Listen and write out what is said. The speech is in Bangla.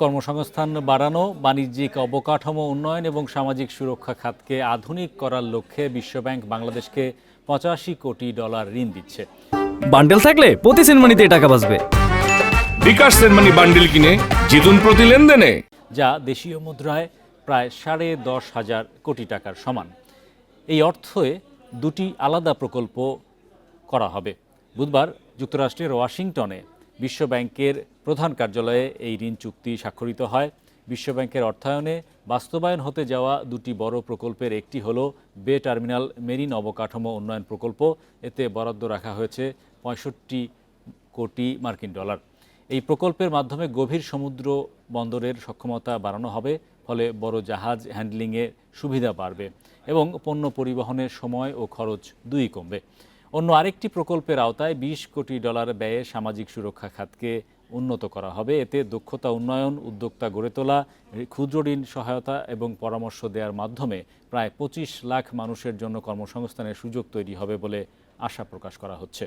কর্মসংস্থান বাড়ানো বাণিজ্যিক অবকাঠামো উন্নয়ন এবং সামাজিক সুরক্ষা খাতকে আধুনিক করার লক্ষ্যে বিশ্বব্যাংক বাংলাদেশকে পঁচাশি কোটি ডলার ঋণ দিচ্ছে। বান্ডেল থাকলে প্রতি সেনমানিতে টাকা বাঁচবে। বিকাশ সেনমানি বান্ডিল কিনে জিতুন প্রতি লেনদেনে। যা দেশীয় মুদ্রায় প্রায় সাড়ে দশ হাজার কোটি টাকার সমান। এই অর্থে দুটি আলাদা প্রকল্প করা হবে। বুধবার যুক্তরাষ্ট্রের ওয়াশিংটনে বিশ্বব্যাংকের প্রধান কার্যালয়ে এই ঋণ চুক্তি স্বাক্ষরিত হয়। বিশ্বব্যাংকের অর্থায়নে বাস্তবায়ন হতে যাওয়া দুটি বড় প্রকল্পের একটি হল বে টার্মিনাল মেরিন অবকাঠামো উন্নয়ন প্রকল্প। এতে বরাদ্দ রাখা হয়েছে পঁয়ষট্টি কোটি মার্কিন ডলার। এই প্রকল্পের মাধ্যমে গভীর সমুদ্র বন্দরের সক্ষমতা বাড়ানো হবে, ফলে বড় জাহাজ হ্যান্ডলিংয়ে সুবিধা বাড়বে এবং পণ্য পরিবহনের সময় ও খরচ দুই কমবে। অন্য আরেকটি প্রকল্পের আওতায় বিশ কোটি ডলার ব্যয়ে সামাজিক সুরক্ষা খাতকে উন্নত করা হবে। এতে দক্ষতা উন্নয়ন, উদ্যোক্তা গড়ে তোলা, ক্ষুদ্র ঋণ সহায়তা এবং পরামর্শ দেওয়ার মাধ্যমে প্রায় পঁচিশ লাখ মানুষের জন্য কর্মসংস্থানের সুযোগ তৈরি হবে বলে আশা প্রকাশ করা হচ্ছে।